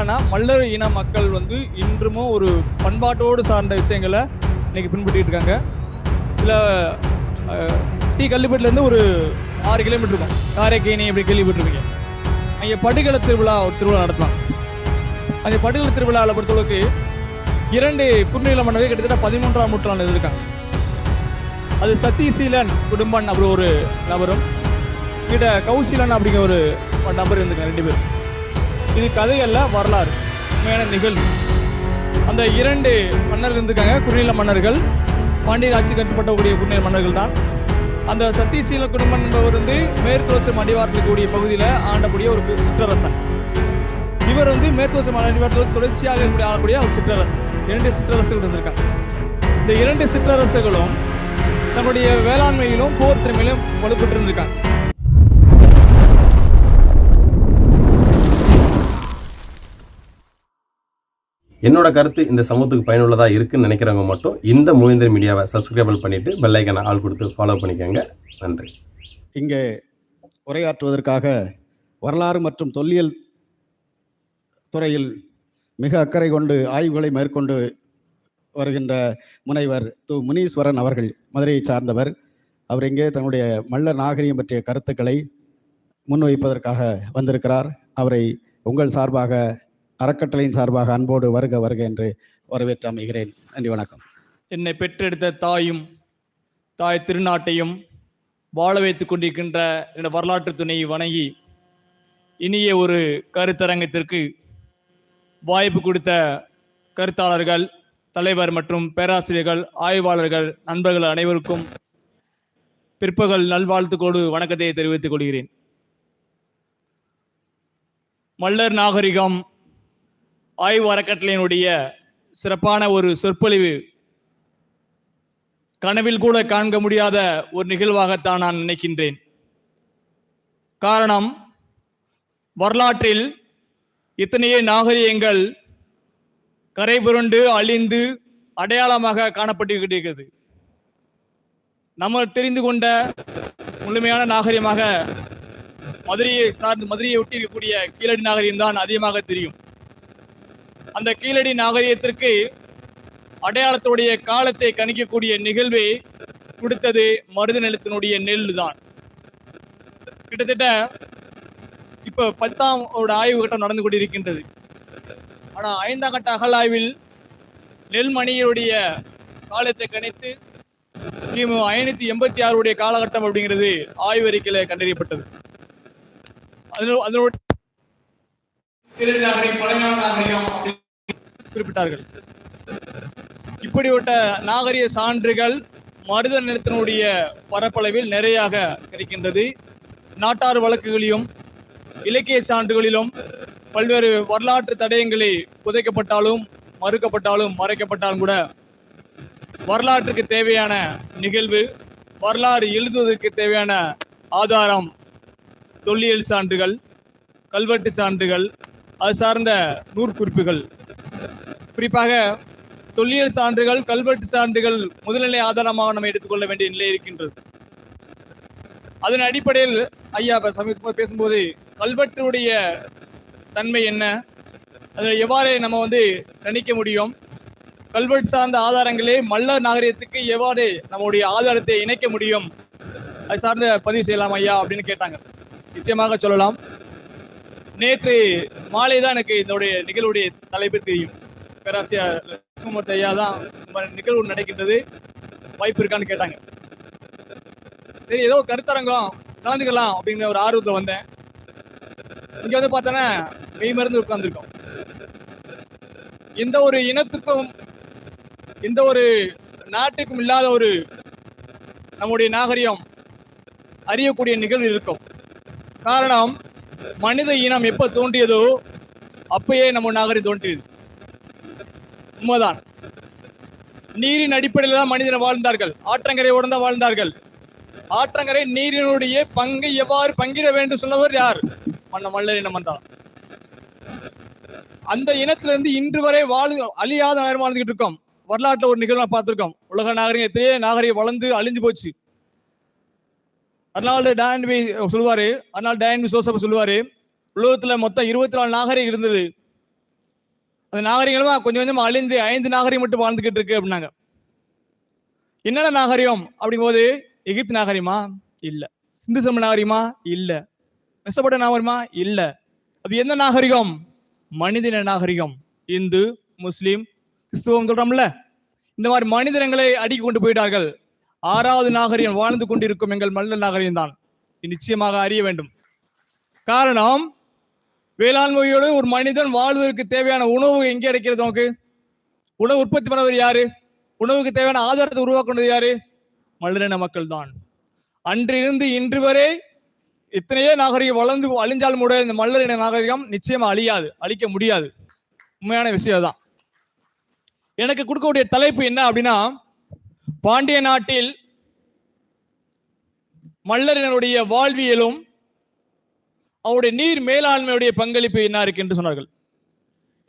என்னன்னா மல்லர் இன மக்கள் வந்து இன்றுமும் ஒரு பண்பாட்டோடு சார்ந்த விஷயங்களை இன்னைக்கு பின்பற்றிட்டு இருக்காங்க. இதில் டி கல்லுப்பேட்டிலேருந்து ஒரு ஆறு கிலோமீட்டர் இருக்கும். காரைக்கேணி அப்படி கேள்விப்பட்டிருப்பீங்க. அங்கே படுகலை திருவிழா ஒரு திருவிழா நடத்தலாம். அந்த படுகலை திருவிழாவில் பொறுத்தளவுக்கு இரண்டு குறுநில மன்னர்கள் கிட்டத்தட்ட பதிமூன்றாம் நூற்றாண்டு இருக்காங்க அது சத்தீசீலன் குடும்பன் அப்படி ஒரு நபரும் கிட்ட கௌசீலன் அப்படிங்கிற ஒரு நபர் இருந்திருக்காங்க ரெண்டு பேரும். இது கதையல்ல வரலாறு. உண்மையான நிகழ்வு. அந்த இரண்டு மன்னர்கள் இருந்திருக்காங்க குறுநில மன்னர்கள். பாண்டியர் ஆட்சி கட்டுப்பட்டக்கூடிய குறுநில மன்னர்கள் தான். அந்த சத்தீசீல குடும்பம் என்பவர் வந்து மேற்குவச்சம் அடிவாரத்தில் கூடிய பகுதியில் ஆண்டக்கூடிய ஒரு சிற்றரசன். இவர் வந்து மேற்குவச்சம் அடிவாரத்தில் தொடர்ச்சியாக இருக்கக்கூடிய ஆளக்கூடிய ஒரு சிற்றரசன். இரண்டு சிற்றரசுகள் இருந்திருக்காங்க. இந்த இரண்டு சிற்றரசுகளும் தன்னுடைய வேளாண்மையிலும் போர் திறமையிலும் வலுப்பெற்று என்னோட கருத்து இந்த சமூகத்துக்கு பயனுள்ளதாக இருக்குன்னு நினைக்கிறவங்க மட்டும் இந்த மூவேந்தர் மீடியாவை சப்ஸ்கிரைபிள் பண்ணிவிட்டு பெல் ஆள் கொடுத்து ஃபாலோ பண்ணிக்கோங்க. நன்றி. இங்கே உரையாற்றுவதற்காக வரலாறு மற்றும் தொல்லியல் துறையில் மிக அக்கறை கொண்டு ஆய்வுகளை மேற்கொண்டு வருகின்ற முனைவர் து முனீஸ்வரன் அவர்கள் மதுரையை சார்ந்தவர். அவர் இங்கே தன்னுடைய மல்ல நாகரிகம் பற்றிய கருத்துக்களை முன்வைப்பதற்காக வந்திருக்கிறார். அவரை உங்கள் சார்பாக அறக்கட்டளையின் சார்பாக அன்போடு வருக வருக என்று வரவேற்று அமைகிறேன் நன்றி வணக்கம். என்னை பெற்றெடுத்த தாயும் தாய் திருநாட்டையும் வாழ வைத்துக் கொண்டிருக்கின்ற இந்த வரலாற்று துணையை வணங்கி இனிய ஒரு கருத்தரங்கத்திற்கு வாய்ப்பு கொடுத்த கருத்தாளர்கள் தலைவர் மற்றும் பேராசிரியர்கள் ஆய்வாளர்கள் நண்பர்கள் அனைவருக்கும் பிற்பகல் நல்வாழ்த்துக்கோடு வணக்கத்தை தெரிவித்துக் கொள்கிறேன். மல்லர் நாகரிகம் ஆய்வு அறக்கட்டளையினுடைய சிறப்பான ஒரு சொற்பொழிவு. கனவில் கூட காண்க முடியாத ஒரு நிகழ்வாகத்தான் நான் நினைக்கின்றேன். காரணம் வரலாற்றில் இத்தனையே நாகரிகங்கள் கரை புரண்டு அழிந்து அடையாளமாக காணப்பட்டிருக்கிறது. நம்ம தெரிந்து கொண்ட முழுமையான நாகரிகமாக மதுரையை சார்ந்து மதுரையை ஒட்டி இருக்கக்கூடிய கீழடி நாகரிகம் தான் அதிகமாக தெரியும். அந்த கீழடி நாகரிகத்திற்கு அடையாளத்துடைய காலத்தை கணிக்கக்கூடிய நிகழ்வை கொடுத்தது மருத நிலத்தினுடைய நெல் தான் கிட்டத்தட்ட இப்ப பத்தாம் ஒரு ஆய்வு கட்டம் நடந்து கொண்டிருக்கின்றது. ஆனா ஐந்தாம் கட்ட அகழாய்வில் நெல்மணியுடைய காலத்தை கணித்து கிமு ஐநூத்தி எண்பத்தி ஆறுடைய காலகட்டம் அப்படிங்கிறது ஆய்வறிக்கையில கண்டறியப்பட்டது. அதில் அதனுடைய பழமையான நாகரிகம் குறிப்பிட்டார்கள். இப்படிப்பட்ட நாகரிக சான்றுகள் மருத நிலத்தினுடைய பரப்பளவில் நிறையாக கிடைக்கின்றது. நாட்டார் வழக்குகளிலும் இலக்கிய சான்றுகளிலும் பல்வேறு வரலாற்று தடயங்களை புதைக்கப்பட்டாலும் மறுக்கப்பட்டாலும் மறைக்கப்பட்டாலும் கூட வரலாற்றுக்கு தேவையான நிகழ்வு வரலாறு எழுதுவதற்கு தேவையான ஆதாரம் தொல்லியல் சான்றுகள் கல்வெட்டு சான்றுகள் அது சார்ந்த நூற்குறிப்புகள் குறிப்பாக தொல்லியல் சான்றுகள் கல்வெட்டு சான்றுகள் முதல்நிலை ஆதாரமாக நம்ம எடுத்துக்கொள்ள வேண்டிய நிலை இருக்கின்றது. அதன் அடிப்படையில் ஐயா சமீபமாக பேசும்போது கல்வெட்டுடைய தன்மை என்ன? அதை எவ்வாறு நம்ம வந்து கணிக்க முடியும்? கல்வெட்டு சார்ந்த ஆதாரங்களே மல்லர் நாகரிகத்துக்கு எவ்வாறு நம்முடைய ஆதாரத்தை இணைக்க முடியும்? அது சார்ந்த பதிவு செய்யலாம் ஐயா அப்படின்னு கேட்டாங்க. நிச்சயமாக சொல்லலாம். நேற்று மாலை தான் எனக்கு இதனுடைய நிகழ்வுடைய தலைப்பு தெரியும். பேராசிரியர் லட்சுமூர்த்தி ஐயா தான் இந்த மாதிரி நிகழ்வு நடக்கின்றது வாய்ப்பு இருக்கான்னு கேட்டாங்க. சரி ஏதோ கருத்தரங்கம் கலந்துக்கலாம் அப்படிங்கிற ஒரு ஆர்வத்துல வந்தேன். இங்க வந்து பார்த்தோன்னா மெய் மருந்து உட்காந்துருக்கோம் எந்த ஒரு இனத்துக்கும் எந்த ஒரு நாட்டுக்கும் இல்லாத ஒரு நம்முடைய நாகரிகம் அறியக்கூடிய நிகழ்வு இருக்கும். காரணம் மனித இனம் எப்போ தோன்றியதோ அப்பயே நம்ம நாகரிகம் தோன்றியது. உண்மைதான். நீரின் அடிப்படையில் தான் மனிதன் வாழ்ந்தார்கள். ஆற்றங்கரை தான் வாழ்ந்தார்கள். ஆற்றங்கரை நீரினுடைய பங்கை எவ்வாறு பங்கிட வேண்டும் சொன்னவர் யார்? மன்ன மல்லர் இனம் தான் அந்த இனத்திலிருந்து இன்று வரை வாழ் அழியாத நேரம் வாழ்ந்துகிட்டு இருக்கோம். வரலாற்றுல ஒரு நிகழ்வு பார்த்திருக்கோம். உலக நாகரிகத்திலேயே நாகரிகம் வளர்ந்து அழிஞ்சு போச்சு. அதனால டேன்வி சொல்லுவாரு அதனால டேன்வி சோசப் சொல்லுவாரு உலகத்துல மொத்தம் இருபத்தி நாலு நாகரிகம் இருந்தது. அந்த நாகரிகமா கொஞ்சம் கொஞ்சமாக அழிந்து ஐந்து நாகரிகம் மட்டும் வாழ்ந்துகிட்டு இருக்கு அப்படின்னாங்க. என்னென்ன நாகரிகம் அப்படிங்கும்போது எகிப்து நாகரிகமா? இல்ல. சிந்து சம நாகரிகமா? இல்ல. மெசப்பட்ட நாகரிகமா? இல்ல. அது எந்த நாகரிகம்? மனிதன நாகரிகம். இந்து முஸ்லீம் கிறிஸ்துவம் சொல்றோம்ல. இந்த மாதிரி மனிதனங்களை அடிக்க கொண்டு போயிட்டார்கள். ஆறாவது நாகரிகம் வாழ்ந்து கொண்டிருக்கும் எங்கள் மல்ல நாகரிகம் தான் நிச்சயமாக அறிய வேண்டும். காரணம் வேளாண்மையோடு ஒரு மனிதன் வாழ்வதற்கு தேவையான உணவு எங்கே கிடைக்கிறது நமக்கு? உணவு உற்பத்தி பண்ணவர் யாரு? உணவுக்கு தேவையான ஆதாரத்தை உருவாக்குனது யாரு? மல்லரின மக்கள் தான் அன்றிருந்து இன்று வரை எத்தனையோ நாகரிகம் வளர்ந்து அழிஞ்சாலும் கூட இந்த மல்லரின நாகரிகம் நிச்சயமா அழியாது அழிக்க முடியாது. உண்மையான விஷயம் தான் எனக்கு கொடுக்கக்கூடிய தலைப்பு என்ன அப்படின்னா பாண்டிய நாட்டில் மல்லரினருடைய வாழ்வியலும் அவருடைய நீர் மேலாண்மையுடைய பங்களிப்பு என்ன இருக்கு என்று சொன்னார்கள்.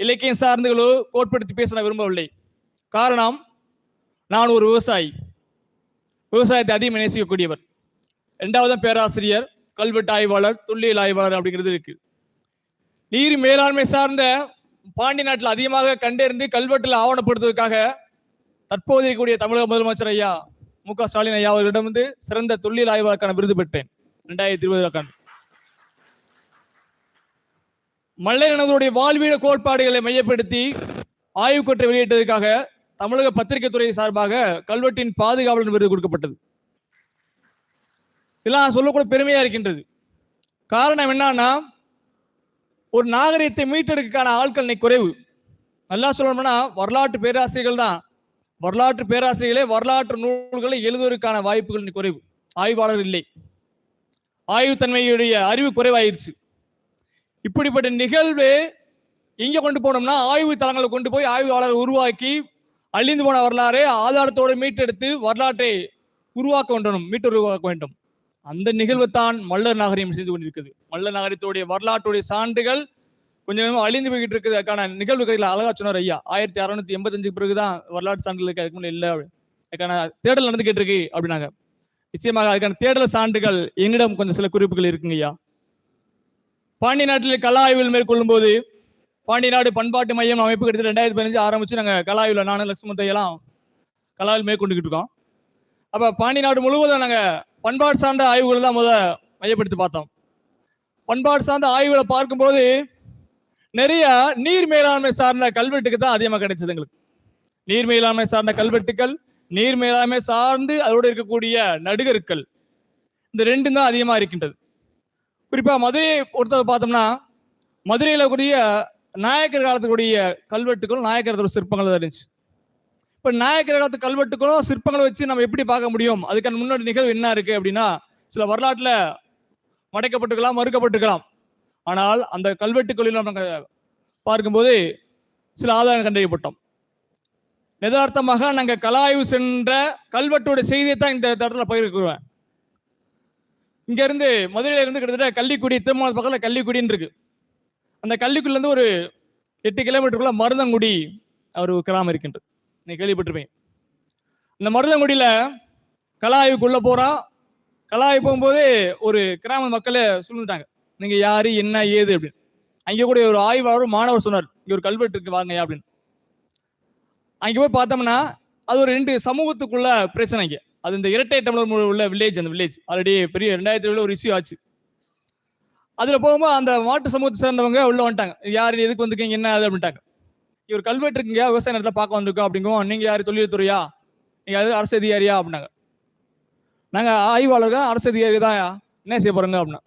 இலக்கியம் சார்ந்துகளோ கோட்படுத்தி பேச நான் விரும்பவில்லை. காரணம் நான் ஒரு விவசாயி. விவசாயத்தை அதிகம் நேசிக்கக்கூடியவர். ரெண்டாவது பேராசிரியர் கல்வெட்டு ஆய்வாளர் தொல்லியல் ஆய்வாளர் அப்படிங்கிறது இருக்கு. நீர் மேலாண்மை சார்ந்த பாண்டி நாட்டில் அதிகமாக கண்டறிந்து கல்வெட்டில் ஆவணப்படுத்துவதற்காக தற்போது இருக்கக்கூடிய தமிழக முதலமைச்சர் ஐயா மு க ஸ்டாலின் ஐயா அவர்களிடம் வந்து சிறந்த தொல்லியல் ஆய்வாளருக்கான விருது பெற்றேன். ரெண்டாயிரத்தி இருபதுக்கான மல்லையனவருடைய வாழ்வீட கோட்பாடுகளை மையப்படுத்தி ஆய்வுக்கொற்றை வெளியிட்டதற்காக தமிழக பத்திரிகை துறை சார்பாக கல்வெட்டின் பாதுகாவலன் விருது கொடுக்கப்பட்டது. இதெல்லாம் சொல்லக்கூட பெருமையா இருக்கின்றது. காரணம் என்னன்னா ஒரு நாகரிகத்தை மீட்டெடுக்கான ஆட்கள் இன்னைக்கு குறைவு. நல்லா சொல்லணும்னா வரலாற்று பேராசிரியர்கள் தான். வரலாற்று பேராசிரியர்களே வரலாற்று நூல்களை எழுதுவதற்கான வாய்ப்புகள் இன்னைக்கு குறைவு. ஆய்வாளர் இல்லை. ஆய்வுத்தன்மையுடைய அறிவு குறைவாயிருச்சு. இப்படிப்பட்ட நிகழ்வு இங்கே கொண்டு போனோம்னா ஆய்வு தளங்களை கொண்டு போய் ஆய்வாளர் உருவாக்கி அழிந்து போன வரலாறு ஆதாரத்தோடு மீட்டெடுத்து வரலாற்றை உருவாக்க வேண்டும் மீட்டு உருவாக்க வேண்டும். அந்த நிகழ்வு தான் மல்லர் நாகரிகம் செய்து கொண்டிருக்குது மல்லர் நாகரிகத்துடைய வரலாற்றுடைய சான்றுகள் கொஞ்சம் அழிந்து போய்கிட்டு இருக்குது. அதுக்கான நிகழ்வுகளில் அழகா சொன்னார் ஐயா. ஆயிரத்தி அறுநூத்தி எண்பத்தஞ்சுக்கு பிறகுதான் வரலாற்று சான்றுகள் அதுக்கு முன்னே இல்லை. அதுக்கான தேடல் நடந்துகிட்டு இருக்கு அப்படின்னாங்க. நிச்சயமாக அதுக்கான தேடல் சான்றுகள் என்னிடம் கொஞ்சம் சில குறிப்புகள் இருக்குங்க ஐயா. பாண்டி நாட்டில் கலா ஆய்வுகள் மேற்கொள்ளும் போது பாண்டி நாடு பண்பாட்டு மையம் அமைப்பு கிட்டத்தட்ட ரெண்டாயிரத்தி பதினஞ்சு ஆரம்பிச்சு நாங்கள் கலா ஆய்வுல நானும் லட்சுமத்தையெல்லாம் கலாவில் மேற்கொண்டுகிட்டு இருக்கோம். அப்போ பாண்டி நாடு முழுவதும் நாங்கள் பண்பாடு சார்ந்த ஆய்வுகள் தான் முத மையப்படுத்தி பார்த்தோம். பண்பாடு சார்ந்த ஆய்வுகளை பார்க்கும்போது நிறைய நீர் மேலாண்மை சார்ந்த கல்வெட்டுக்கு தான் அதிகமாக கிடைச்சது எங்களுக்கு. நீர் மேலாண்மை சார்ந்த கல்வெட்டுக்கள் நீர் மேலாண்மை சார்ந்து அதோடு இருக்கக்கூடிய நடுகருக்கள் இந்த ரெண்டும் தான் அதிகமாக இருக்கின்றது. குறிப்பாக மதுரையை பொறுத்தவரை பார்த்தோம்னா மதுரையில் கூடிய நாயக்கர் காலத்துக்குரிய கல்வெட்டுகளும் நாயக்கர் சிற்பங்கள் தான் இருந்துச்சு. இப்போ நாயக்கர் காலத்து கல்வெட்டுகளும் சிற்பங்களை வச்சு நம்ம எப்படி பார்க்க முடியும்? அதுக்கான முன்னோடி நிகழ்வு என்ன இருக்குது அப்படின்னா சில வரலாற்றில் மடைக்கப்பட்டுக்கலாம் மறுக்கப்பட்டுக்கலாம் ஆனால் அந்த கல்வெட்டுகளில் நம்ம பார்க்கும்போது சில ஆதாரம் கண்டறியப்பட்டோம். யதார்த்தமாக நாங்கள் கலாய்வு சென்ற கல்வெட்டோட செய்தியை தான் இந்த தரத்தில் பகிர்க்கிறேன் இங்க இருந்து மதுரையில இருந்து கிட்டத்தட்ட கள்ளிக்குடி திருமணம் பக்கத்தில் கள்ளிக்குடின்னு இருக்கு. அந்த கள்ளிக்குடிலேருந்து ஒரு எட்டு கிலோமீட்டருக்குள்ள மருதங்குடி ஒரு கிராமம் இருக்கின்றது. நீ கேள்விப்பட்டிருப்பீங்க. இந்த மருதங்குடியில கலாய்வுக்குள்ள போகிறான் கலாய் போகும்போது ஒரு கிராம மக்களை சொல்லிட்டாங்க. நீங்க யாரு என்ன ஏது அப்படின்னு. அங்கே கூட ஒரு ஆய்வாளர் மாணவர் சொன்னார். இங்க ஒரு கல்வெட்டு இருக்கு வாங்க அப்படின்னு. அங்கே போய் பார்த்தோம்னா அது ஒரு ரெண்டு சமூகத்துக்குள்ள பிரச்சனை இங்கே. அது இந்த இரட்டை தமிழர் உள்ள வில்லேஜ் அந்த வில்லேஜ் ஆல்ரெடி பெரிய ரெண்டாயிரத்தி ஏழுல ஒரு இஷ்யூ ஆச்சு. அதுல போகும்போது அந்த மாட்டு சமூகத்தை சேர்ந்தவங்க உள்ள வந்துட்டாங்க. யார் எதுக்கு வந்திருக்கீங்க என்ன அது அப்படின்ட்டாங்க. இவர் கல்வெட்டு இருக்குங்க விவசாய நிலத்தை பார்க்க வந்திருக்கோம் அப்படிங்கும் நீங்க யார் தொழில்துறையா? நீங்க அது அரசு அதிகாரியா? அப்படின்னாங்க. நாங்க ஆய்வாளர்கள் அரசு அதிகாரி தான் என்ன செய்ய போறோங்க அப்படின்னா.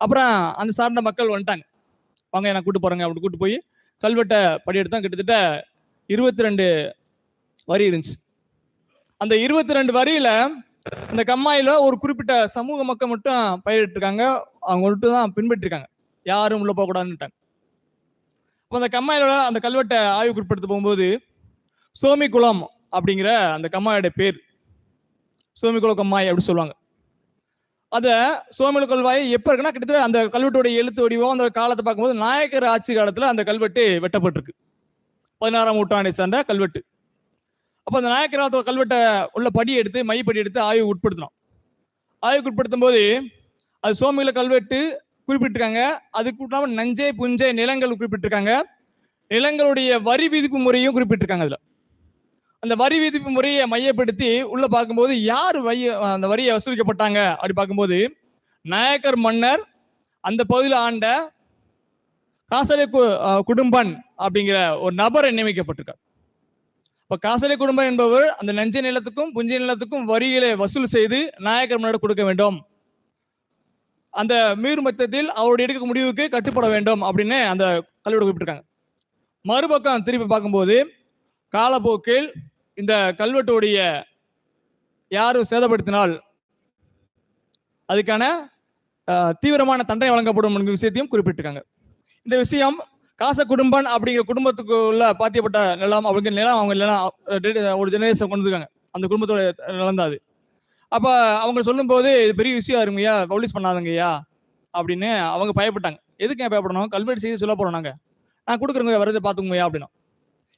அப்புறம் அந்த சார்ந்த மக்கள் வந்துட்டாங்க. வாங்க என்ன கூட்டு போறாங்க அப்படி கூட்டு போய் கல்வெட்டை படியெடுத்தான் கிட்டத்தட்ட இருபத்தி ரெண்டு வரி இருந்துச்சு. அந்த இருபத்தி ரெண்டு வரியில அந்த கம்மாயில ஒரு குறிப்பிட்ட சமூக மக்கள் மட்டும் பயிரிட்டிருக்காங்க. அவங்க மட்டும் தான் பின்பற்றிருக்காங்க. யாரும் உள்ள போகக்கூடாதுன்ட்டாங்க அப்போ அந்த கம்மாயிலோட அந்த கல்வெட்டை ஆய்வுக்கு உட்படுத்த போகும்போது சோமி குளம் அப்படிங்கிற அந்த கம்மாயோட பேர். சோமிக்குளம் கம்மாய் அப்படின்னு சொல்லுவாங்க. அதை சோமில கல்வாய் எப்போ இருக்குன்னா கிட்டத்தட்ட அந்த கல்வெட்டுடைய எழுத்து வடிவம் அந்த காலத்தை பார்க்கும்போது நாயக்கர் ஆட்சி காலத்தில் அந்த கல்வெட்டு வெட்டப்பட்டிருக்கு. பதினாறாம் நூற்றாண்டை சார்ந்த கல்வெட்டு. அப்போ அந்த நாயக்கர் கல்வெட்டை உள்ள படி எடுத்து மையப்படி எடுத்து ஆய்வு உட்படுத்தினோம். ஆய்வுக்கு உட்படுத்தும் போது அது சோமியில் கல்வெட்டு குறிப்பிட்டிருக்காங்க. அதுக்கு இல்லாம நஞ்சை புஞ்சை நிலங்கள் குறிப்பிட்டிருக்காங்க. நிலங்களுடைய வரி விதிப்பு முறையும் குறிப்பிட்டிருக்காங்க அதில். அந்த வரி விதிப்பு முறையை மையப்படுத்தி உள்ள பார்க்கும்போது யார் வைய அந்த வரியை வசூலிக்கப்பட்டாங்க? அப்படி பார்க்கும்போது நாயக்கர் மன்னர் அந்த பகுதியில் ஆண்ட காசலை கு- குடும்பன் அப்படிங்கிற ஒரு நபரை நியமிக்கப்பட்டிருக்கார். இப்ப காசலை குடும்பம் என்பவர் அந்த நஞ்ச நிலத்துக்கும் புஞ்சை நிலத்துக்கும் வரிகளை வசூல் செய்து நாயக்கர் மன்னர் கொடுக்க வேண்டும். அந்த மீறு மத்தத்தில் அவருடைய எடுக்க முடிவுக்கு கட்டுப்பட வேண்டும் அப்படின்னு அந்த கல்வெட்டு குறிப்பிட்டிருக்காங்க. மறுபக்கம் திருப்பி பார்க்கும்போது காலப்போக்கில் இந்த கல்வெட்டுடைய யாரும் சேதப்படுத்தினால் அதுக்கான தீவிரமான தண்டனை வழங்கப்படும் என்கிற விஷயத்தையும் குறிப்பிட்டிருக்காங்க. இந்த விஷயம் காச குடும்பன் அப்படிங்கிற குடும்பத்துக்குள்ள பாத்தியப்பட்ட நிலம் அப்படிங்கிற நிலம் அவங்க நிலம் ஒரு ஜெனரேஷன் கொண்டு அந்த குடும்பத்தோட நிலம் அது. அப்ப அவங்க சொல்லும்போது இது பெரிய விஷயம் இருங்கய்யா பப்ளிஷ் பண்ணாதங்கய்யா அப்படின்னு அவங்க பயப்பட்டாங்க. எதுக்கு ஏன் பயப்படணும்? கல்வெட்டு செய்து சொல்ல போறோம் நாங்க. நான் கொடுக்குறவங்க வரதை பார்த்துக்கோங்கய்யா அப்படின்னா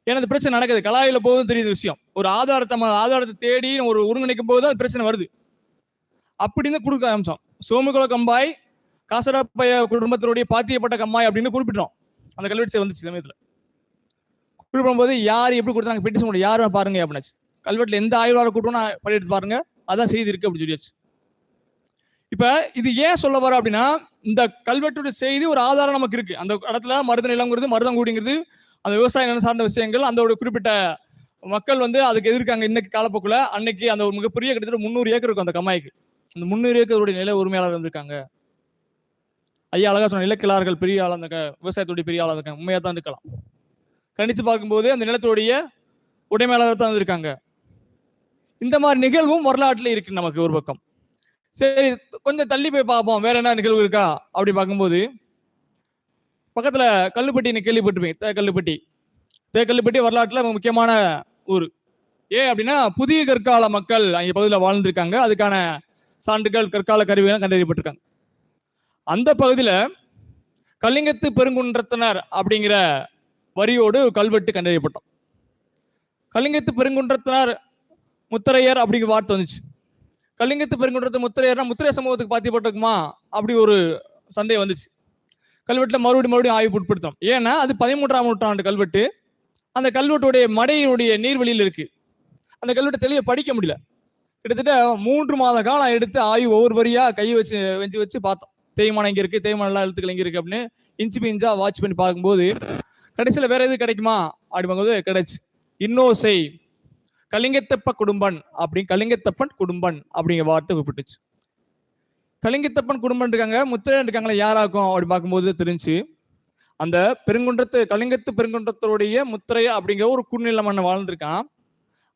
ஏன்னா பிரச்சனை நடக்குது. கலாயில போதும் தெரியுது விஷயம். ஒரு ஆதாரத்தை ஆதாரத்தை தேடி ஒரு ஒருங்கிணைக்கும் போது தான் பிரச்சனை வருது. அப்படின்னு கொடுக்க ஆரம்பிச்சோம். சோமுகுல கம்பாய் காசரப்பைய குடும்பத்தினுடைய பாத்தியப்பட்ட கம்மாய் அப்படின்னு குறிப்பிட்டோம். அந்த கல்வெட்டு வந்துச்சு சமயத்தில். குறிப்பிடும் போது யார் எப்படி கொடுத்தாங்க பெட்டிஷன் கூட யாரும் பாருங்க அப்படின்னாச்சு. கல்வெட்டில் எந்த ஆய்வாளர் கூட்டணும் நான் எடுத்து பாருங்க அதான் செய்தி இருக்கு அப்படின்னு சொல்லியாச்சு. இப்போ இது ஏன் சொல்ல வர அப்படின்னா இந்த கல்வெட்டுடைய செய்தி ஒரு ஆதாரம் நமக்கு இருக்கு. அந்த இடத்துல மருத நிலங்கிறது மருதங்குடிங்கிறது அந்த விவசாய நிலம் சார்ந்த விஷயங்கள் அந்த ஒரு குறிப்பிட்ட மக்கள் வந்து அதுக்கு எதிர்க்காங்க இன்னைக்கு காலப்போக்கில். அன்னைக்கு அந்த ஒரு மிகப்பெரிய கிட்டத்தட்ட முந்நூறு ஏக்கர் இருக்கும் அந்த கம்மாய்க்கு அந்த முந்நூறு ஏக்கருடைய நில உரிமையாளர் இருந்திருக்காங்க ஐயா அழகா சொன்ன நிலக்கிழார்கள் பெரிய ஆளாக அந்த விவசாயத்துடைய பெரிய ஆளாக இருக்காங்க. உண்மையாக தான் இருக்கலாம். கணிச்சு பார்க்கும்போது அந்த நிலத்துடைய உடைமையாளர் தான் இருக்காங்க. இந்த மாதிரி நிகழ்வும் வரலாற்றில் இருக்கு நமக்கு ஒரு பக்கம். சரி கொஞ்சம் தள்ளி போய் பார்ப்போம். வேற என்ன நிகழ்வு இருக்கா? அப்படி பார்க்கும்போது பக்கத்துல கல்லுப்பட்டி நீ கேள்விப்பட்டிருப்பீங்க. தே கல்லுப்பட்டி. தே கல்லுப்பட்டி வரலாற்றுல முக்கியமான ஊர். ஏன் அப்படின்னா புதிய கற்கால மக்கள் அங்கே பகுதியில் வாழ்ந்திருக்காங்க. அதுக்கான சான்றுகள் கற்கால கருவிகள் கண்டறியப்பட்டிருக்காங்க. அந்த பகுதியில் கலிங்கத்து பெருங்குன்றத்தினர் அப்படிங்கிற வரியோடு கல்வெட்டு கண்டறியப்பட்டோம். கலிங்கத்து பெருங்குன்றத்தினர் முத்தரையர் அப்படிங்கிற வார்த்தை வந்துச்சு. கலிங்கத்து பெருங்குன்றத்து முத்திரையர்னா முத்திரை சமூகத்துக்கு பாத்தியப்பட்டிருக்குமா அப்படி ஒரு சந்தேகம் வந்துச்சு. கல்வெட்டில் மறுபடியும் மறுபடியும் ஆய்வு உட்படுத்தோம் ஏன்னா அது பதிமூன்றாம் நூற்றாண்டு கல்வெட்டு அந்த கல்வெட்டுடைய மடையினுடைய நீர்வழியில் இருக்கு. அந்த கல்வெட்டை தெளிய படிக்க முடியல. கிட்டத்தட்ட மூன்று மாத காலம் எடுத்து ஆய்வு ஒவ்வொரு வரியா கை வச்சு வெஞ்சு வச்சு பார்த்தோம். தேய்மானம் இங்கே இருக்குது தேய்மானம் எல்லாம் எழுத்துக்கள் இங்கே இருக்குது அப்படின்னு இன்ச்சு பை இன்ச்சா வாட்ச் பண்ணி பார்க்கும்போது கடைசியில் வேற எது கிடைக்குமா? அப்படி பார்க்கும்போது கிடைச்சு. இன்னோசை கலிங்கத்தப்ப குடும்பன் அப்படி கலிங்கத்தப்பன் குடும்பன் அப்படிங்கிற வார்த்தை குறிப்பிட்டுச்சு. கலிங்கத்தப்பன் குடும்பம் இருக்காங்க முத்திரையன் இருக்காங்களா யாராக்கும் அப்படி பார்க்கும்போது தெரிஞ்சு அந்த பெருங்குன்றத்து கலிங்கத்து பெருங்குன்றத்தோடைய முத்திரை அப்படிங்கிற ஒரு குறுநில மன்னன் வாழ்ந்திருக்கான்.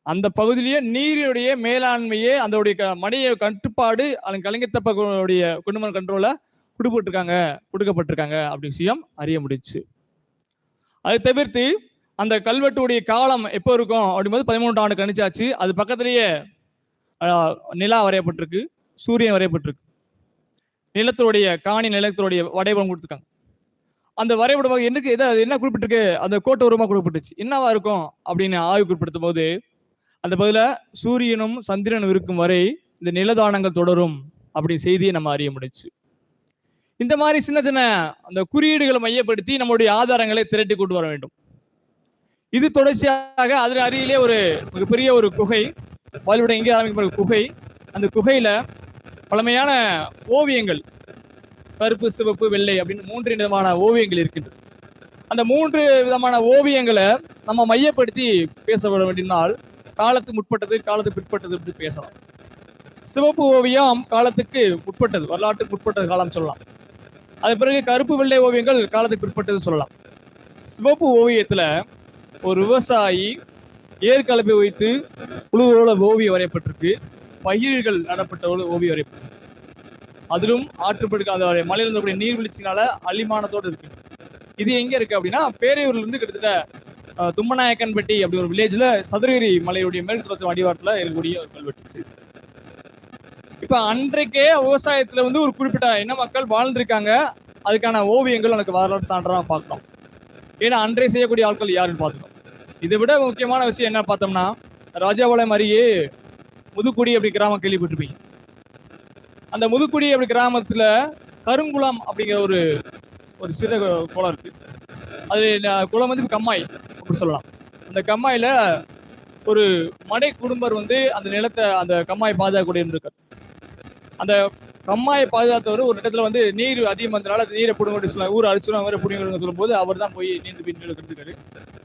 அந்த பகுதியிலேயே நீருடைய மேலாண்மையே அதோடைய க- மடைய கட்டுப்பாடு அந்த கலிங்கத்தப்பனுடைய குடும்ப கண்ட்ரோலை கொடுப்பட்டிருக்காங்க கொடுக்கப்பட்டிருக்காங்க அப்படி விஷயம் அறிய முடிச்சு அதை தவிர்த்து அந்த கல்வெட்டுடைய காலம் எப்போ இருக்கும் அப்படிங்கும்போது பதிமூன்று ஆண்டு கணிச்சாச்சு. அது பக்கத்திலேயே நிலா வரையப்பட்டிருக்கு சூரியன் வரையப்பட்டிருக்கு. நிலத்துடைய காணி நிலத்துடைய வரைபடம் கொடுத்துருக்காங்க. அந்த வரைபடம் என்னக்கு எதை என்ன குறிப்பிட்டிருக்கு? அந்த கோட்டை உருவமாக குறிப்பிட்டுச்சு. என்னவா இருக்கும் அப்படின்னு ஆய்வு குறிப்பிடுத்தும் போது அந்த பதில சூரியனும் சந்திரனும் இருக்கும் வரை இந்த நிலதானங்கள் தொடரும் அப்படி செய்தியை நம்ம அறிய முடிச்சு இந்த மாதிரி சின்ன சின்ன அந்த குறியீடுகளை மையப்படுத்தி நம்மளுடைய ஆதாரங்களை திரட்டி கொண்டு வர வேண்டும். இது தொடர்ச்சியாக அதன் அருகிலே ஒரு மிகப்பெரிய ஒரு குகை வாழ்விட எங்கே ஆரம்பிக்கிற குகை. அந்த குகையில பழமையான ஓவியங்கள் கருப்பு சிவப்பு வெள்ளை அப்படின்னு மூன்று விதமான ஓவியங்கள் இருக்கின்றது. அந்த மூன்று விதமான ஓவியங்களை நம்ம மையப்படுத்தி பேசப்பட வேண்டினால் காலத்துக்கு முற்பட்டது காலத்துக்கு பிற்பட்டது அப்படி பேசலாம். சிவப்பு ஓவியம் காலத்துக்கு முற்பட்டது வரலாற்றுக்கு முற்பட்டது காலம் சொல்லலாம். அது பிறகு கருப்பு வெள்ளை ஓவியங்கள் காலத்துக்கு பிற்பட்டது சொல்லலாம். சிவப்பு ஓவியத்துல ஒரு விவசாயி ஏற்கலப்பை வைத்து உழுவோட ஓவியம் வரையப்பட்டிருக்கு. பயிர்கள் நடப்பட்ட ஓவியம் வரையப்பட்டிருக்கு. அதிலும் ஆற்றுப்படுக்க அந்த மலையில் இருந்தக்கூடிய நீர்வீழ்ச்சினால அலிமானத்தோடு இருக்கு. இது எங்க இருக்கு அப்படின்னா பேரையூர்ல இருந்து கிட்டத்தட்ட தும்மநாயக்கன்பட்டி அப்படி ஒரு வில்லேஜ்ல சதுரகிரி மலையுடைய மேற்கு தொடர்ச்சி அடிவாரத்தில் இருக்கக்கூடிய ஒரு கல்வெட்டு. இப்ப அன்றைக்கே விவசாயத்துல வந்து ஒரு குறிப்பிட்ட இன மக்கள் வாழ்ந்திருக்காங்க அதுக்கான ஓவியங்கள் எனக்கு வரலாற்று சான்றா பார்க்கலாம் ஏன்னா அன்றைய செய்யக்கூடிய ஆட்கள் யாருன்னு பார்த்துக்கணும். இதை விட முக்கியமான விஷயம் என்ன பார்த்தோம்னா ராஜாபாளையம் அருகே முதுக்குடி அப்படி கிராமம் கேள்விப்பட்டிருப்பீங்க. அந்த முதுக்குடி அப்படி கிராமத்துல கருங்குளம் அப்படிங்கிற ஒரு ஒரு சிறு குளம் இருக்கு. அது குளம் வந்து கம்மாய் அப்படி சொல்லலாம். அந்த கம்மாயில ஒரு மடை குடும்பர் வந்து அந்த நிலத்தை அந்த கம்மாய் பாதுகாக்கூடிய இருந்திருக்கார் அந்த கம்மாயை பாதுகாத்தவர் ஒரு இடத்துல வந்து நீர் அதிகம் வந்தனால அந்த நீரை பிடுங்க சொல்ல ஊர் அடிச்சுடும் அவரை பிடிங்க சொல்லும்போது அவர் தான் போய் நீந்து பின் நீர்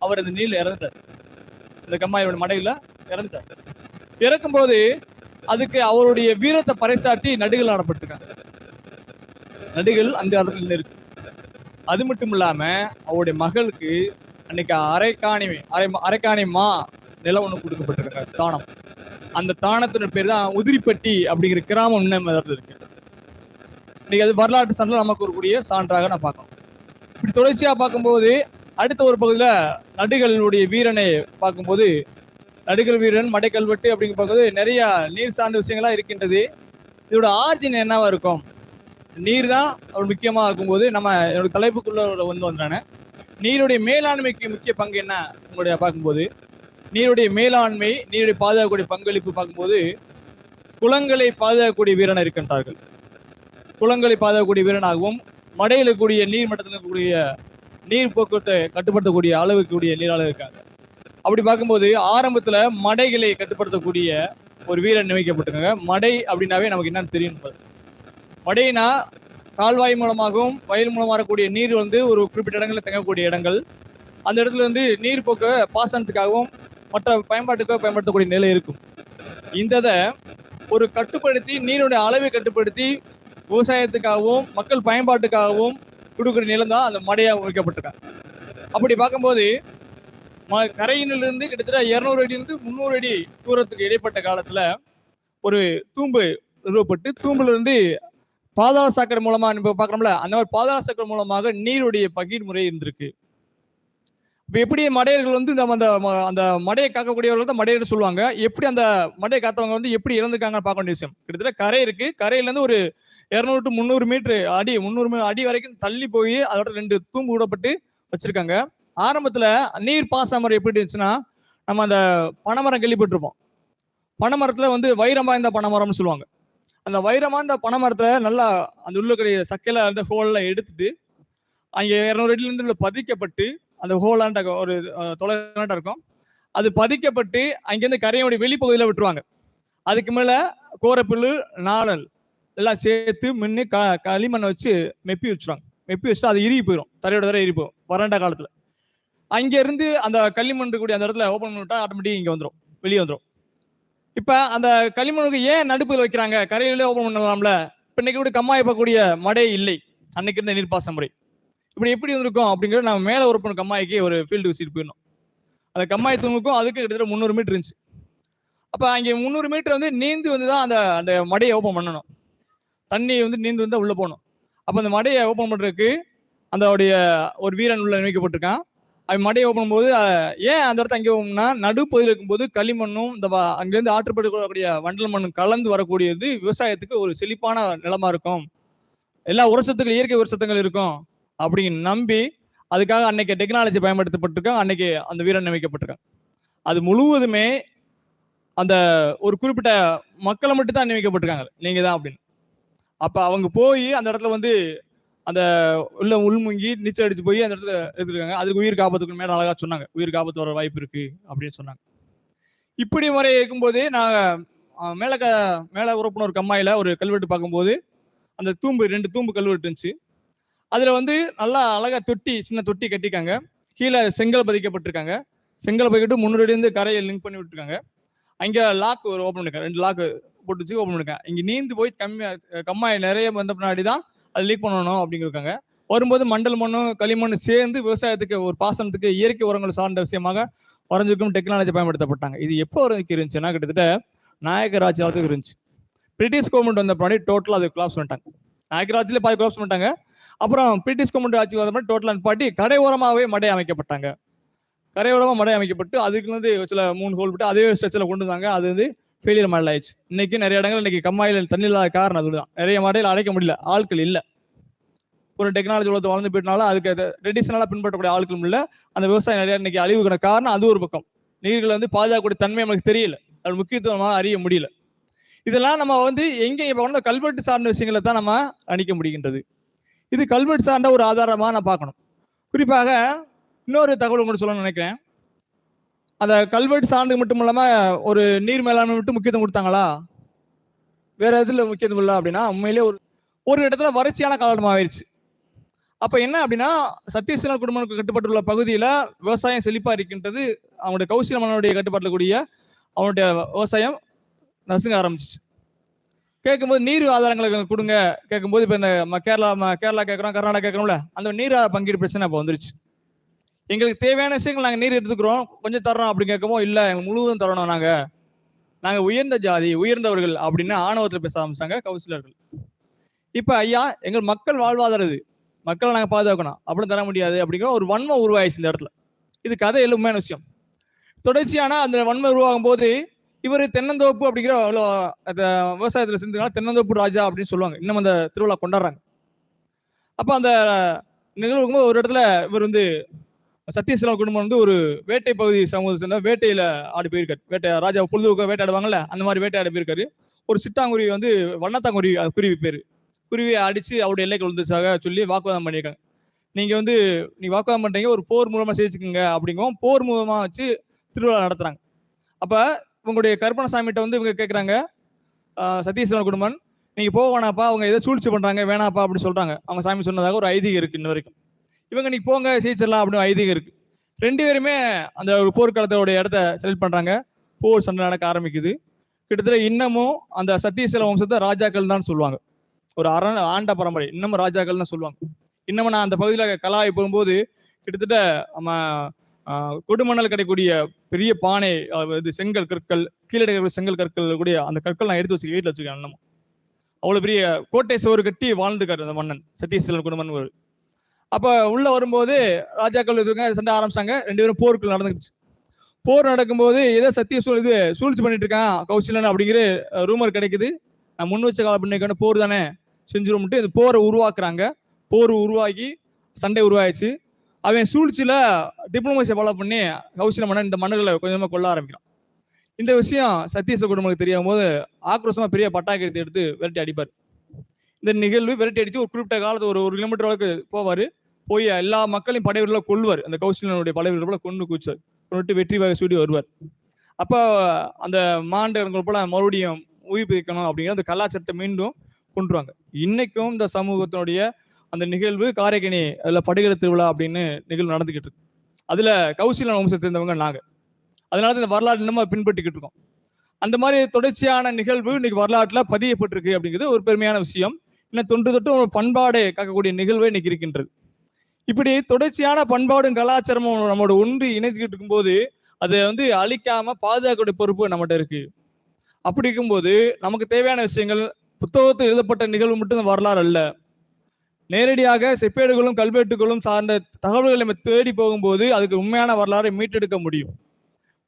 அவர் அந்த நீர்ல இறந்துட்டார். இந்த கம்மாயோட மடையில் இறந்துட்டார். இறக்கும்போது அதுக்கு அவருடைய வீரத்தை பறைசாட்டி நடுகள் ஆடப்பட்டிருக்காங்க. நடுகள் அந்த இடத்துல இருக்கு அது மட்டும் இல்லாம அவருடைய மகளுக்கு அன்னைக்கு அரைக்காணி அரை அரைக்காணி மா நிலம் ஒண்ணு கொடுக்கப்பட்டிருக்காங்க தானம். அந்த தானத்தின பேர் தான் உதிரிப்பட்டி அப்படிங்கிற கிராமம் இன்னும் இருக்கு. இன்னைக்கு அது வரலாற்று சான்றில் நமக்கு வரக்கூடிய சான்றாக நான் பார்க்கணும். இப்படி தொடர்ச்சியாக பார்க்கும்போது அடுத்த ஒரு பகுதியில் நடுகளுடைய வீரனை பார்க்கும்போது நடுகள் வீரன் மடைக்கல்வெட்டு அப்படிங்கிற பார்க்கும்போது நிறையா நீர் சார்ந்த விஷயங்களாக இருக்கின்றது. இதோட ஆர்ஜின் என்னவா இருக்கும்? நீர் தான் ஒரு முக்கியமாக இருக்கும்போது நம்ம என்னோட தலைப்புக்குள்ள வந்து வந்துடுறானே நீருடைய மேலாண்மைக்கு முக்கிய பங்கு என்ன? உங்களுடைய பார்க்கும்போது. நீருடைய மேலாண்மை நீருடைய பாதுகாக்கக்கூடிய பங்களிப்பு பார்க்கும்போது குளங்களை பாதுகாக்கக்கூடிய வீரனாக இருக்கின்றார்கள். குளங்களை பாதுகாக்கக்கூடிய வீரனாகவும் மடையில் இருக்கக்கூடிய நீர் மட்டத்தில் இருக்கக்கூடிய நீர் போக்குவரத்தை கட்டுப்படுத்தக்கூடிய அளவுக்கு கூடிய நீராளர் இருக்காங்க. அப்படி பார்க்கும்போது ஆரம்பத்தில் மடைகளை கட்டுப்படுத்தக்கூடிய ஒரு வீரன் நியமிக்கப்பட்டிருக்காங்க. மடை அப்படின்னாவே நமக்கு என்னன்னு தெரியும் மடைனா கால்வாய் மூலமாகவும் வயல் மூலமாக வரக்கூடிய நீர் வந்து ஒரு குறிப்பிட்ட இடங்களில் தங்கக்கூடிய இடங்கள். அந்த இடத்துல வந்து நீர் போக்க பாசனத்துக்காகவும் மற்ற பயன்பாட்டுக்காக பயன்படுத்தக்கூடிய நிலை இருக்கும். இந்த இதை ஒரு கட்டுப்படுத்தி நீருடைய அளவை கட்டுப்படுத்தி விவசாயத்துக்காகவும் மக்கள் பயன்பாட்டுக்காகவும் கொடுக்குற நிலம் தான் அந்த மடையாக வைக்கப்பட்டிருக்காங்க. அப்படி பார்க்கும்போது ம கரையினிலிருந்து கிட்டத்தட்ட இரநூறு அடியிலிருந்து முந்நூறு அடி தூரத்துக்கு இடைப்பட்ட காலத்தில் ஒரு தூம்பு நிறுவப்பட்டு தூம்புலேருந்து பாதாள சாக்கடை மூலமாக நம்ம பார்க்குறோம்ல அந்த மாதிரி பாதாள சாக்கடை மூலமாக நீருடைய பகிர்முறை இருந்திருக்கு. இப்போ எப்படி மடையர்கள் வந்து நம்ம அந்த ம- அந்த மடையை காக்கக்கூடியவர்கள் தான் மடையர் சொல்லுவாங்க. எப்படி அந்த மடையை காத்தவங்க வந்து எப்படி இறந்துருக்காங்கன்னு பார்க்க வேண்டிய விஷயம். கிட்டத்தட்ட கரை இருக்கு. கரையில இருந்து ஒரு இரநூறு டு முந்நூறு மீட்டர் அடி முந்நூறு அடி வரைக்கும் தள்ளி போய் அதோட ரெண்டு தூம்பு விடப்பட்டு வச்சிருக்காங்க. ஆரம்பத்துல நீர் பாசமரம் எப்படி இருந்துச்சுன்னா நம்ம அந்த பனைமரம் கேள்விப்பட்டிருப்போம். பனைமரத்துல வந்து வைரம் வாய்ந்த பனைமரம்னு சொல்லுவாங்க. அந்த வைரமாந்த பனைமரத்துல நல்லா அந்த உள்ளக்கூடிய சக்கையில அந்த ஹோல்ல எடுத்துட்டு அங்கே இரநூறு அடியிலேருந்து பதிக்கப்பட்டு அந்த ஹோலாண்ட ஒரு தொலைநாட்டம் இருக்கும். அது பதிக்கப்பட்டு அங்கேருந்து கரையோடைய வெளிப்பகுதியில் விட்டுருவாங்க. அதுக்கு மேலே கோரப்புல் நாளல் எல்லாம் சேர்த்து மின்னு க களிமண்ணை வச்சு மெப்பி வச்சிருவாங்க. மெப்பி வச்சுட்டு அது இறுகி போயிடும் தரையோட தர இறுகி போயிடும் வறண்ட காலத்தில். அங்கேருந்து அந்த களிமண் இருக்கக்கூடிய அந்த இடத்துல ஓப்பன் பண்ணிவிட்டா ஆட்டோமேட்டிக் இங்கே வந்துடும் வெளியே வந்துடும் இப்போ அந்த களிமண்ணுக்கு ஏன் நடுப்பில் வைக்கிறாங்க? கரையிலே ஓப்பன் பண்ணலாம்ல? இப்போ இன்னைக்கு கூட கம்மாய் பார்க்கக்கூடிய மடை இல்லை. அன்னைக்கு இருந்த நீர்ப்பாசன முறை. இப்படி எப்படி இருந்திருக்கும் அப்படிங்கிறது நம்ம மேலே ஒரு பண்ண கம்மாய்க்கு ஒரு ஃபீல்டு விசிட் போயிடணும். அந்த கம்மாய் தூங்குக்கும் அதுக்கு கிட்டத்தட்ட முந்நூறு மீட்டர் இருந்துச்சு. அப்போ அங்கே முந்நூறு மீட்டர் வந்து நீந்து வந்து தான் அந்த அந்த மடையை ஓப்பன் பண்ணணும். தண்ணி வந்து நீந்து வந்து உள்ளே போகணும். அப்போ அந்த மடையை ஓப்பன் பண்ணுறதுக்கு அதோடைய ஒரு வீரன் உள்ள நியமிக்கப்பட்டிருக்கான். அவன் மடையை ஓப்பன் போது ஏன் அந்த இடத்த அங்கே ஓப்பனா நடுப்பகுதியில் இருக்கும்போது களிமண்ணும் இந்த அங்கேருந்து ஆற்றுப்பட்டு ஆற்றுப்படுத்தக்கூடிய வண்டல் மண்ணும் கலந்து வரக்கூடியது விவசாயத்துக்கு ஒரு செழிப்பான நிலமா இருக்கும். எல்லா உரசத்துக்கள் இயற்கை உரசத்துங்கள் இருக்கும். அப்படின்னு நம்பி அதுக்காக அன்னைக்கு டெக்னாலஜி பயன்படுத்தப்பட்டிருக்காங்க. அன்னைக்கு அந்த வீரன் நியமிக்கப்பட்டிருக்காங்க அது முழுவதுமே அந்த ஒரு குறிப்பிட்ட மக்களை மட்டும் தான் நியமிக்கப்பட்டிருக்காங்க. நீங்க தான் அப்படின்னு. அப்ப அவங்க போய் அந்த இடத்துல வந்து அந்த உள்ள உள்முங்கி நீச்சல் அடிச்சு போய் அந்த இடத்துல எடுத்துருக்காங்க அதுக்கு உயிர் காப்பத்துக்கு மேல அழகா சொன்னாங்க. உயிர் காப்பத்து வர வாய்ப்பு இருக்கு அப்படின்னு சொன்னாங்க. இப்படி முறை இருக்கும்போதே நாங்க அஹ், மேல க மேல உறுப்பினர் கம்மாயில ஒரு கல்வெட்டு பார்க்கும்போது அந்த தூம்பு ரெண்டு தூம்பு கல்வெட்டு இருந்துச்சு. அதில் வந்து நல்லா அழகா தொட்டி சின்ன தொட்டி கட்டிக்காங்க கீழே செங்கல் பதிக்கப்பட்டிருக்காங்க. செங்கல் பதிக்கிட்டு முன்னூறு இருந்து கரையை லிங்க் பண்ணி விட்டுருக்காங்க. அங்கே லாக் ஒரு ஓப்பன் பண்ணிருக்காங்க. ரெண்டு லாக் போட்டு வச்சு ஓப்பன் பண்ணிருக்காங்க. இங்கே நீந்து போய் கம்மியாக கம்மாய் நிறைய வந்த பின்னாடி தான் அது லீக் பண்ணணும் அப்படிங்கிருக்காங்க வரும்போது மண்டல் மண்ணும் களிமண்ணும் சேர்ந்து விவசாயத்துக்கு ஒரு பாசனத்துக்கு இயற்கை உரங்கள் சார்ந்த விஷயமாக வரைஞ்சிருக்கும் டெக்னாலஜி பயன்படுத்தப்பட்டாங்க. இது எப்போ வரைக்கும் இருந்துச்சுன்னா கிட்டத்தட்ட நாயகராஜ் காலத்துக்கு இருந்துச்சு. பிரிட்டிஷ் கவர்மெண்ட் வந்த பின்னாடி டோட்டலாக அதை கிளாஸ் பண்ணிட்டாங்க. நாயக்கர் பாதி கிளாஸ் பண்ணிட்டாங்க. அப்புறம் பிரிட்டிஷ் கவர்மெண்ட் ஆட்சி வந்த மாதிரி டோட்டல் நிப்பாட்டி கடை மடை அமைக்கப்பட்டாங்க. கரையோரமாக மடை அமைக்கப்பட்டு அதுக்கு வந்து சில மூணு ஹோல் விட்டு அதே ஸ்ட்ரெச்சில் கொண்டு வந்தாங்க. அது வந்து ஃபெயிலியர் மாடல் ஆயிடுச்சு இன்னைக்கு நிறைய இடங்கள் இன்னைக்கு கம்மாயில் தண்ணி இல்லாத காரணம் அதுதான். நிறைய மாடையில் அழைக்க முடியல. ஆட்கள் இல்லை. ஒரு டெக்னாலஜி உலகத்தை வளர்ந்து போயிட்டனால அதுக்கு ட்ரெடிஷனலாக பின்பற்றக்கூடிய ஆட்களும் இல்லை. அந்த விவசாயம் நிறைய இன்னைக்கு அழிவுக்கான காரணம் அது ஒரு பக்கம். நீர்களை வந்து பாதுகாக்கக்கூடிய தன்மை நமக்கு தெரியல. அது முக்கியத்துவமாக அறிய முடியல. இதெல்லாம் நம்ம வந்து எங்கே இப்போ வந்து கல்வெட்டு சார்ந்த விஷயங்களை தான் நம்ம அணிக்க முடிகின்றது. இது கல்வெட்டு சார்ந்த ஒரு ஆதாரமாக நான் பார்க்கணும். குறிப்பாக இன்னொரு தகவல் உங்களுக்கு சொல்லணும்னு நினைக்கிறேன். அந்த கல்வெட்டு சார்ந்து மட்டும் இல்லாமல் ஒரு நீர் மேலாண்மை மட்டும் முக்கியத்துவம் கொடுத்தாங்களா? வேற எதுல முக்கியத்துவம் இல்லை அப்படின்னா உண்மையிலே ஒரு ஒரு இடத்துல வறட்சியான காலம் ஆயிடுச்சு அப்போ என்ன அப்படின்னா சத்தீஸ்வரன் குடும்பங்களுக்கு கட்டுப்பட்டுள்ள பகுதியில் விவசாயம் செழிப்பாக இருக்கின்றது அவனுடைய கௌசில மன்னனுடைய கட்டுப்பாட்டில் கூடிய அவனுடைய விவசாயம் நசுங்க ஆரம்பிச்சிச்சு. கேட்கும்போது நீர் ஆதாரங்களை கொடுங்க. கேட்கும்போது இப்போ இந்த ம- கேரளா கேரளா கேட்குறோம் கர்நாடகா கேட்குறோம்ல அந்த நீர் பங்கீடு பிரச்சனை இப்போ வந்துருச்சு. எங்களுக்கு தேவையான விஷயங்கள் நாங்கள் நீர் எடுத்துக்கிறோம். கொஞ்சம் தர்றோம் அப்படின்னு கேட்கவும் இல்லை எங்களுக்கு முழுவதும் தரணும் நாங்கள் நாங்கள் உயர்ந்த ஜாதி உயர்ந்தவர்கள் அப்படின்னு ஆணவத்தில் பேச ஆரம்பிச்சிட்டாங்க கவுன்சிலர்கள். இப்போ ஐயா எங்கள் மக்கள் வாழ்வாதாரம் இது. மக்களை நாங்கள் பாதுகாக்கணும். அப்படின்னு தர முடியாது அப்படிங்கிற ஒரு வன்மை உருவாயிடுச்சு இந்த இடத்துல. இது கதை உண்மையான விஷயம். தொடர்ச்சியான அந்த வன்மை உருவாகும் போது இவர் தென்னந்தோப்பு அப்படிங்கிற அவ்வளோ அந்த விவசாயத்தில் செஞ்சதுனால தென்னந்தோப்பு ராஜா அப்படின்னு சொல்லுவாங்க. இன்னும் அந்த திருவிழா கொண்டாடுறாங்க. அப்போ அந்த நிகழ்வுக்கும் ஒரு இடத்துல இவர் வந்து சத்யசீலம் குடும்பம் வந்து ஒரு வேட்டை பகுதி சமூகத்தை சேர்ந்த வேட்டையில ஆடி போயிருக்காரு. வேட்டை ராஜா பொழுதுபோக்க வேட்டையாடுவாங்கல்ல அந்த மாதிரி வேட்டையாட போயிருக்காரு. ஒரு சிட்டாங்குருவி வந்து வண்ணத்தாங்குருவி குருவி பேர். குருவியை அடிச்சு அவருடைய எல்லைக்கு விழுந்துச்சாக சொல்லி வாக்குவாதம் பண்ணியிருக்காங்க. நீங்க வந்து நீங்கள் வாக்குவாதம் பண்றீங்க ஒரு போர் மூலமா செய்ச்சுக்கோங்க அப்படிங்கவும் போர் மூலமா வச்சு திருவிழா நடத்துறாங்க. அப்ப உங்களுடைய கருப்பணசாமிகிட்ட வந்து இவங்க கேட்குறாங்க சதீஸ்வரன் குடும்பம். நீங்கள் போக வேணாப்பா அவங்க எதை சூழ்ச்சி பண்ணுறாங்க வேணாப்பா அப்படின்னு சொல்கிறாங்க அவங்க சாமி சொன்னதாக ஒரு ஐதீகம் இருக்குது இன்ன வரைக்கும். இவங்க நீ போங்க சீச்சர்லாம் அப்படின்னு ஐதீகம் இருக்குது ரெண்டு பேருமே அந்த ஒரு போர்க்களத்தோட இடத்த செலக்ட் பண்ணுறாங்க போர் சண்டை நடக்க ஆரம்பிக்குது. கிட்டத்தட்ட இன்னமும் அந்த சத்தீஸ்வர வம்சத்தை ராஜாக்கள் தான் சொல்லுவாங்க. ஒரு அரண் ஆண்ட பரம்பரை இன்னமும் ராஜாக்கள் தான் சொல்லுவாங்க. இன்னமும் நான் அந்த பகுதியில் கலாய் போகும்போது கிட்டத்தட்ட நம்ம கொடுமணல் கிடைக்கக்கூடிய பெரிய பானை இது செங்கல் கற்கள் கீழே இருக்கிற செங்கல் கற்கள் கூடிய அந்த கற்கள் நான் எடுத்து வச்சு வீட்டில் வச்சுருக்கேன் இன்னமும் அவ்வளோ பெரிய கோட்டை சுவர் கட்டி வாழ்ந்துக்காரு அந்த மன்னன் சத்தீஸ்வரன் குடும்பம் ஒரு அப்போ உள்ளே வரும்போது ராஜாக்கள் இருக்காங்க சண்டை ஆரம்பிச்சாங்க ரெண்டு பேரும் போருக்குள் நடந்துச்சு போர் நடக்கும்போது ஏதோ சத்தியசூழ் இது சூழ்ச்சி பண்ணிட்டு இருக்கான் கௌசிலன் அப்படிங்கிற ரூமர் கிடைக்குது. நான் முன் வச்ச கால பண்ணிக்கான போர் தானே செஞ்சிரும்ட்டு இந்த போரை உருவாக்குறாங்க. போர் உருவாக்கி சண்டை உருவாயிடுச்சு. அவன் சூழ்ச்சியில் டிப்ளமேசியை ஃபாலோ பண்ணி கௌசல்ய மன்னன் இந்த மன்னர்களை கொஞ்சமாக கொல்ல ஆரம்பிக்கிறான். இந்த விஷயம் சத்தீஸ்வர குடும்பத்துக்கு தெரியும் போது ஆக்ரோஷமாக பெரிய பட்டாக்கி எடுத்து எடுத்து விரட்டி அடிப்பார். இந்த நிகழ்வு விரட்டி அடித்து ஒரு குறிப்பிட்ட காலத்து ஒரு ஒரு கிலோமீட்டர் அளவுக்கு போவார். போய் எல்லா மக்களையும் படைவீரர்களை கொள்வார் அந்த கௌசல்யனுடைய படைவீரர்களை கொண்டு குச்சார் கொண்டுட்டு வெற்றி வகை சூடி வருவார். அப்போ அந்த மாண்டவர்கள் போல மறுபடியும் உயிர்ப்பிக்கணும் அப்படிங்கிற அந்த கலாச்சாரத்தை மீண்டும் கொண்டுருவாங்க இன்னைக்கும் இந்த சமூகத்தினுடைய அந்த நிகழ்வு காரைக்கணி அதில் படுகிற திருவிழா அப்படின்னு நிகழ்வு நடந்துக்கிட்டு இருக்கு. அதில் கௌசில வம்சத்தை சேர்ந்தவங்க நாங்க. அதனால தான் இந்த வரலாறு இன்னமும் பின்பற்றிக்கிட்டு இருக்கோம். அந்த மாதிரி தொடர்ச்சியான நிகழ்வு இன்னைக்கு வரலாற்றில் பதியப்பட்டிருக்கு அப்படிங்கிறது ஒரு பெருமையான விஷயம். இன்னும் தொன்று தொட்டு ஒரு பண்பாடு காக்கக்கூடிய நிகழ்வு இன்னைக்கு இருக்கின்றது. இப்படி தொடர்ச்சியான பண்பாடும் கலாச்சாரமும் நம்மளோட ஒன்று இணைஞ்சுக்கிட்டு இருக்கும்போது அதை வந்து அழிக்காம பாதுகாக்கக்கூடிய பொறுப்பு நம்மகிட்ட இருக்கு. அப்படி இருக்கும்போது நமக்கு தேவையான விஷயங்கள் புத்தகத்தில் எழுதப்பட்ட நிகழ்வு மட்டும் இந்த வரலாறு அல்ல. நேரடியாக செப்பேடுகளும் கல்வெட்டுகளும் சார்ந்த தகவல்களை நம்ம தேடி போகும்போது அதுக்கு உண்மையான வரலாறை மீட்டெடுக்க முடியும்.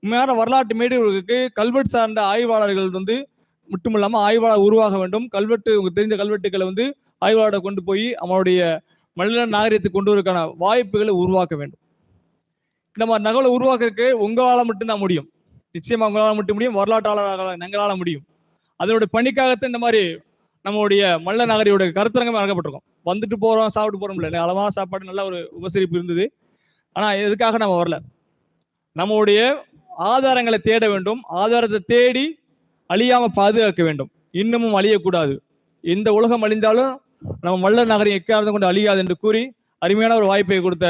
உண்மையான வரலாற்று மீட்டெடுக்கிறதுக்கு கல்வெட்டு சார்ந்த ஆய்வாளர்கள் வந்து மட்டும் இல்லாமல் ஆய்வாளர் உருவாக வேண்டும். கல்வெட்டு உங்களுக்கு தெரிஞ்ச கல்வெட்டுகளை வந்து ஆய்வாளரை கொண்டு போய் அவனுடைய மனித நாகரிகத்தை கொண்டு வரக்கான வாய்ப்புகளை உருவாக்க வேண்டும். இந்த மாதிரி நகலை உருவாக்குறதுக்கு உங்களால் மட்டும்தான் முடியும். நிச்சயமாக உங்களால் மட்டும் முடியும். வரலாற்றாளர்களால் எங்களால் முடியும். அதனுடைய பணிக்காகத்தான் இந்த மாதிரி நம்மளுடைய மல்ல நகரியோட கருத்தரங்கம் நடக்கப்பட்டிருக்கோம் வந்துட்டு போகிறோம் சாப்பிட்டு போகிறோம் இல்லை. அளவான சாப்பாடு நல்ல ஒரு உபசரிப்பு இருந்தது. ஆனால் எதுக்காக நம்ம வரல? நம்மளுடைய ஆதாரங்களை தேட வேண்டும். ஆதாரத்தை தேடி அழியாமல் பாதுகாக்க வேண்டும். இன்னமும் அழியக்கூடாது. எந்த உலகம் அழிந்தாலும் நம்ம மல்ல நகரம் எக்காரணம் கொண்டு அழியாது என்று கூறி அருமையான ஒரு வாய்ப்பை கொடுத்த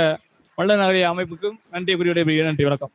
மல்ல நகரிய அமைப்புக்கும் நன்றி கூறி நன்றி வணக்கம்.